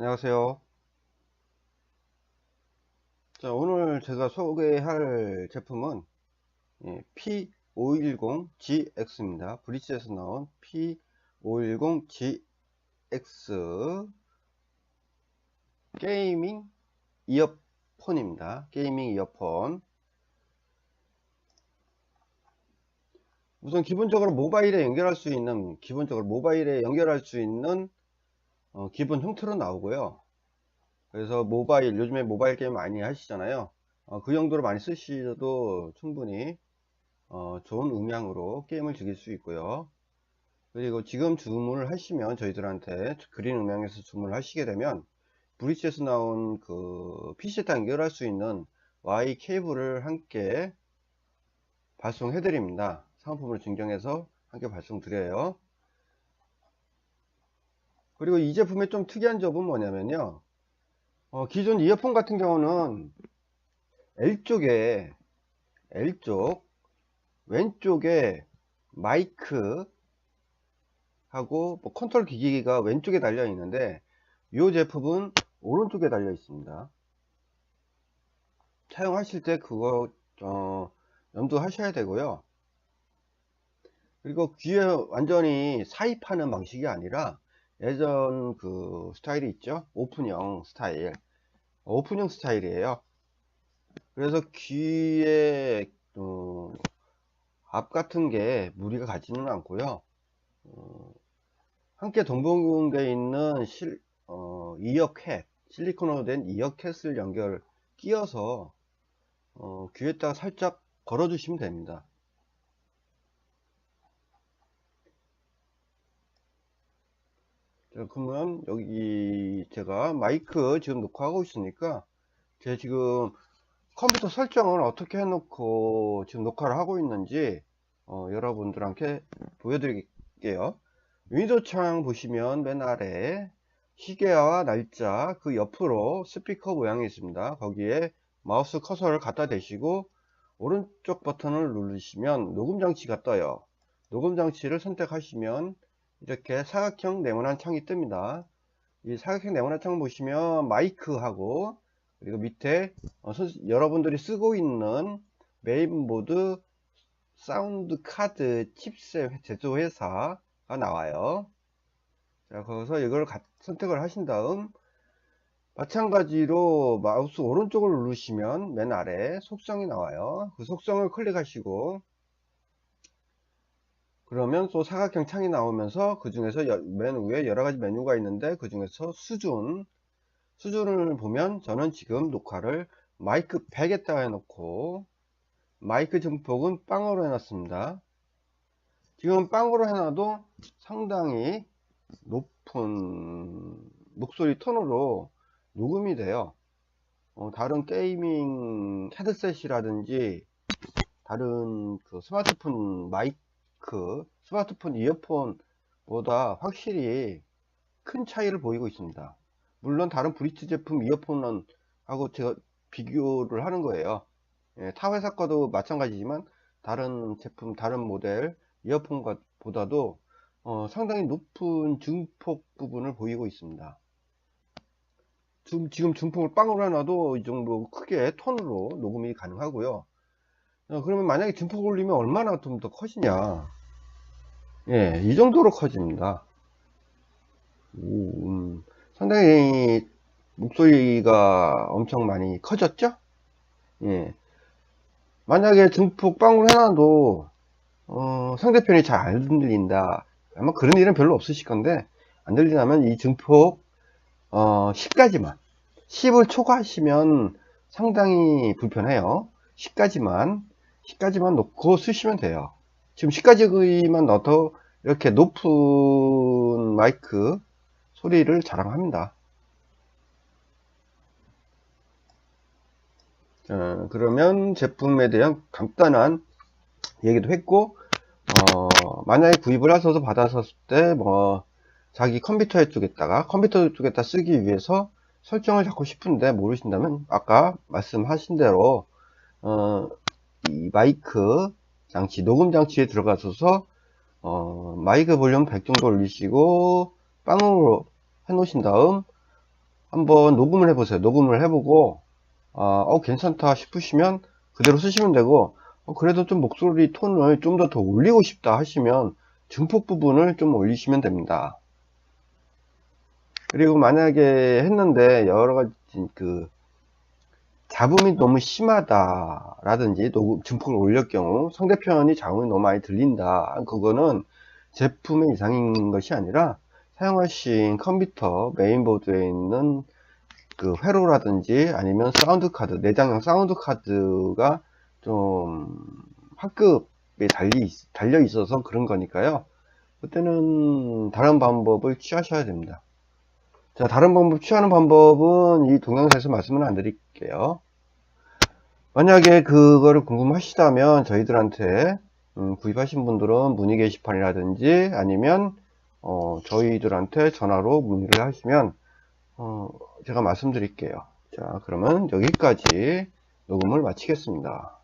안녕하세요. 자, 오늘 제가 소개할 제품은 예, P510GX입니다. 브리츠에서 나온 P510GX 게이밍 이어폰입니다. 게이밍 이어폰. 우선 기본적으로 모바일에 연결할 수 있는 기본적으로 모바일에 연결할 수 있는 어, 기본 형태로 나오고요. 그래서 모바일 요즘에 모바일 게임 많이 하시잖아요. 어, 그 용도로 많이 쓰셔도 충분히 어, 좋은 음향으로 게임을 즐길 수 있고요. 그리고 지금 주문을 하시면 저희들한테 그린 음향에서 주문을 하시게 되면 브리치에서 나온 그 PC에 연결할 수 있는 Y 케이블을 함께 발송해 드립니다. 상품을 증정해서 함께 발송 드려요. 그리고 이 제품의 좀 특이한 점은 뭐냐면요. 어, 기존 이어폰 같은 경우는 L쪽에 L쪽 왼쪽에 마이크 하고 뭐 컨트롤 기기가 왼쪽에 달려 있는데 이 제품은 오른쪽에 달려 있습니다. 사용하실 때 그거 어, 염두하셔야 되고요. 그리고 귀에 완전히 사입하는 방식이 아니라 예전 그 스타일이 있죠? 오픈형 스타일. 오픈형 스타일이에요. 그래서 귀에 어, 앞 같은 게 무리가 가지는 않고요. 어, 함께 동봉되어 있는 실, 어, 이어캣 실리콘으로 된 이어캣을 연결 끼워서 어, 귀에다가 살짝 걸어 주시면 됩니다 자, 그러면 여기 제가 마이크 지금 녹화하고 있으니까 제가 지금 컴퓨터 설정을 어떻게 해놓고 지금 녹화를 하고 있는지 어, 여러분들한테 보여드릴게요. 윈도우 창 보시면 맨 아래 시계와 날짜 그 옆으로 스피커 모양이 있습니다. 거기에 마우스 커서를 갖다 대시고 오른쪽 버튼을 누르시면 녹음 장치가 떠요. 녹음 장치를 선택하시면 이렇게 사각형 네모난 창이 뜹니다. 이 사각형 네모난 창 보시면 마이크하고 그리고 밑에 어, 여러분들이 쓰고 있는 메인보드 사운드 카드 칩셋 제조 회사가 나와요. 자, 거기서 이걸 선택을 하신 다음 마찬가지로 마우스 오른쪽을 누르시면 맨 아래 속성이 나와요. 그 속성을 클릭하시고 그러면 또 사각형 창이 나오면서 그 중에서 맨 위에 여러 가지 메뉴가 있는데 그 중에서 수준 수준을 보면 저는 지금 녹화를 마이크 100에다가 해놓고 마이크 증폭은 빵으로 해놨습니다. 지금 빵으로 해놔도 상당히 높은 목소리 톤으로 녹음이 돼요. 어, 다른 게이밍 헤드셋이라든지 다른 그 스마트폰 마이크 그 스마트폰 이어폰보다 확실히 큰 차이를 보이고 있습니다. 물론 다른 브리츠 제품 이어폰은 하고 제가 비교를 하는 거예요. 예, 타 회사 거도 마찬가지지만 다른 제품, 다른 모델 이어폰보다도 어, 상당히 높은 증폭 부분을 보이고 있습니다. 지금 증폭을 빵으로 해놔도 이 정도 크게 톤으로 녹음이 가능하고요. 어, 그러면 만약에 증폭을 올리면 얼마나 좀 더 커지냐? 예, 이 정도로 커집니다. 오, 음, 상당히 목소리가 엄청 많이 커졌죠? 예. 만약에 증폭 빵으로 해놔도 어, 상대편이 잘 안 들린다. 아마 그런 일은 별로 없으실 건데 안 들리냐면 이 증폭 어, 10까지만 10을 초과하시면 상당히 불편해요. 10까지만 10까지만 놓고 쓰시면 돼요. 지금 10까지만 넣어도 이렇게 높은 마이크 소리를 자랑합니다. 어, 그러면 제품에 대한 간단한 얘기도 했고 어, 만약에 구입을 하셔서 받았을 때 뭐 자기 컴퓨터 쪽에다가 컴퓨터 쪽에다 쓰기 위해서 설정을 잡고 싶은데 모르신다면 아까 말씀하신 대로 어, 이 마이크 장치, 녹음 장치에 들어가셔서 어, 마이크 볼륨 100 정도 올리시고 빵으로 해 놓으신 다음 한번 녹음을 해보세요. 녹음을 해보고 아, 어, 괜찮다 싶으시면 그대로 쓰시면 되고 어, 그래도 좀 목소리 톤을 좀 더 더 올리고 싶다 하시면 증폭 부분을 좀 올리시면 됩니다. 그리고 만약에 했는데 여러 가지 그 잡음이 너무 심하다 라든지 녹음 증폭을 올릴 경우 상대편이 잡음이 너무 많이 들린다. 그거는 제품의 이상인 것이 아니라 사용하신 컴퓨터 메인보드에 있는 그 회로라든지 아니면 사운드 카드 내장형 사운드 카드가 좀 확급에 달리, 달려 있어서 그런 거니까요. 그때는 다른 방법을 취하셔야 됩니다 자 다른 방법 취하는 방법은 이 동영상에서 말씀은 안 드릴게요. 만약에 그거를 궁금하시다면 저희들한테 음, 구입하신 분들은 문의 게시판이라든지 아니면 어, 저희들한테 전화로 문의를 하시면 어, 제가 말씀드릴게요. 자 그러면 여기까지 녹음을 마치겠습니다